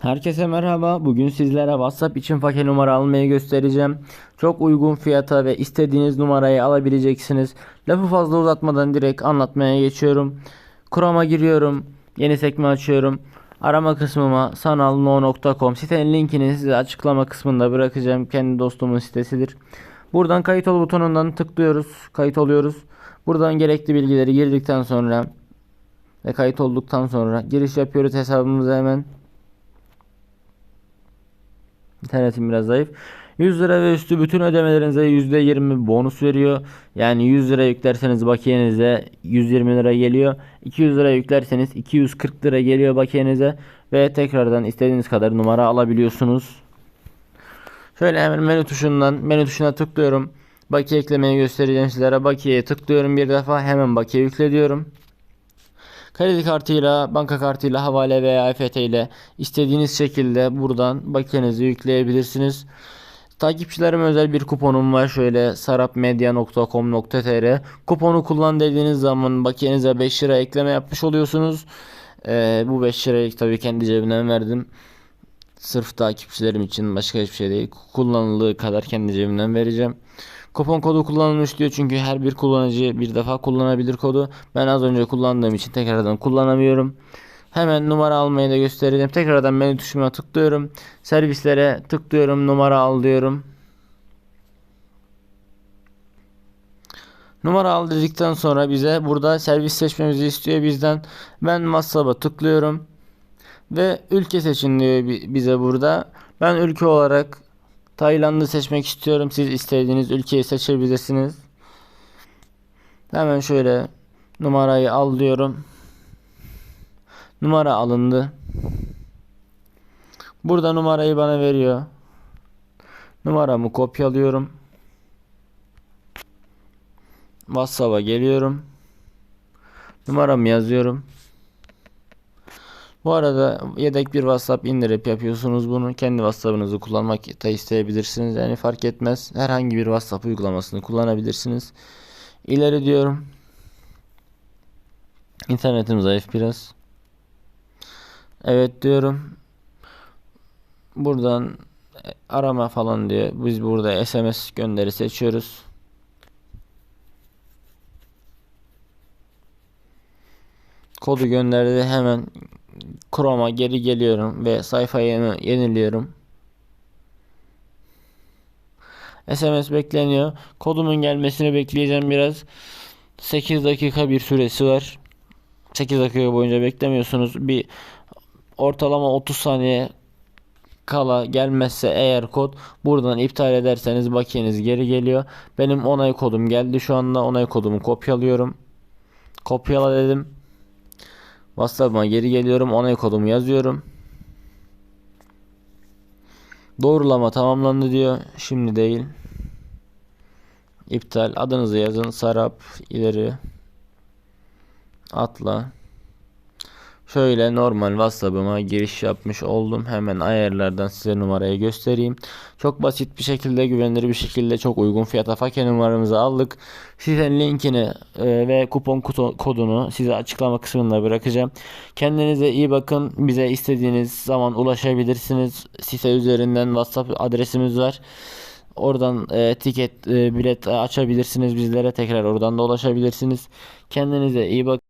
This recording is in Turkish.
Herkese merhaba. Bugün sizlere WhatsApp için fakir numara almayı göstereceğim. Çok uygun fiyata ve istediğiniz numarayı alabileceksiniz. Lafı fazla uzatmadan direkt anlatmaya geçiyorum. Chrome'a giriyorum. Yeni sekme açıyorum. Arama kısmıma sanalno.com sitenin linkini size açıklama kısmında bırakacağım. Kendi dostumun sitesidir. Buradan kayıt ol butonundan tıklıyoruz. Kayıt oluyoruz. Buradan gerekli bilgileri girdikten sonra ve kayıt olduktan sonra giriş yapıyoruz hesabımıza hemen. İnternetim biraz zayıf. 100 lira ve üstü bütün ödemelerinize %20 bonus veriyor. Yani 100 lira yüklerseniz bakiyenize 120 lira geliyor. 200 lira yüklerseniz 240 lira geliyor bakiyenize. Ve tekrardan istediğiniz kadar numara alabiliyorsunuz. Şöyle hemen menü tuşundan menü tuşuna tıklıyorum. Bakiye eklemeyi göstereceğim sizlere. Bakiyeye tıklıyorum bir defa. Hemen bakiye yükle diyorum. Kredi kartıyla, banka kartıyla, havale veya EFT ile istediğiniz şekilde buradan bakiyenizi yükleyebilirsiniz. Takipçilerime özel bir kuponum var. Şöyle sarapmedia.com.tr Kuponu kullan dediğiniz zaman bakiyenize 5 lira ekleme yapmış oluyorsunuz. Ee, bu 5 lirayı tabii kendi cebimden verdim. Sırf takipçilerim için başka hiçbir şey değil. Kullanıldığı kadar kendi cebimden vereceğim. Kupon kodu kullanılmış diyor çünkü her bir kullanıcı bir defa kullanabilir kodu. Ben az önce kullandığım için tekrardan kullanamıyorum. Hemen numara almayı da göstereceğim. Tekrardan menü tuşuna tıklıyorum. Servislere tıklıyorum. Numara al diyorum. Numara al dedikten sonra bize burada servis seçmemizi istiyor bizden. Ben WhatsApp'a tıklıyorum. Ve ülke seçin diyor bi- bize burada. Ben ülke olarak Tayland'ı seçmek istiyorum. Siz istediğiniz ülkeyi seçebilirsiniz. Hemen şöyle numarayı al diyorum. Numara alındı. Burada numarayı bana veriyor. Numaramı kopyalıyorum. WhatsApp'a geliyorum. Numaramı yazıyorum. Bu arada yedek bir WhatsApp indirip yapıyorsunuz bunu. Kendi WhatsApp'ınızı kullanmak da isteyebilirsiniz. Yani fark etmez. Herhangi bir WhatsApp uygulamasını kullanabilirsiniz. İleri diyorum. İnternetim zayıf biraz. Evet diyorum. Buradan e, arama falan diye biz burada SMS gönderi seçiyoruz. Kodu gönderdi hemen Chrome'a geri geliyorum ve sayfayı yeni- yeniliyorum. SMS bekleniyor. Kodumun gelmesini bekleyeceğim biraz. 8 dakika bir süresi var. 8 dakika boyunca beklemiyorsunuz. Bir ortalama 30 saniye kala gelmezse eğer kod buradan iptal ederseniz bakiyeniz geri geliyor. Benim onay kodum geldi şu anda. Onay kodumu kopyalıyorum. Kopyala dedim. WhatsApp'ıma geri geliyorum. Onay kodumu yazıyorum. Doğrulama tamamlandı diyor. Şimdi değil. İptal. Adınızı yazın. Sarap ileri. Atla. Şöyle normal WhatsApp'ıma giriş yapmış oldum. Hemen ayarlardan size numarayı göstereyim. Çok basit bir şekilde güvenilir bir şekilde çok uygun fiyata fakir numaramızı aldık. Sitenin linkini e, ve kupon kodunu size açıklama kısmında bırakacağım. Kendinize iyi bakın. Bize istediğiniz zaman ulaşabilirsiniz. Site üzerinden WhatsApp adresimiz var. Oradan e, tiket, e, bilet açabilirsiniz bizlere. Tekrar oradan da ulaşabilirsiniz. Kendinize iyi bakın.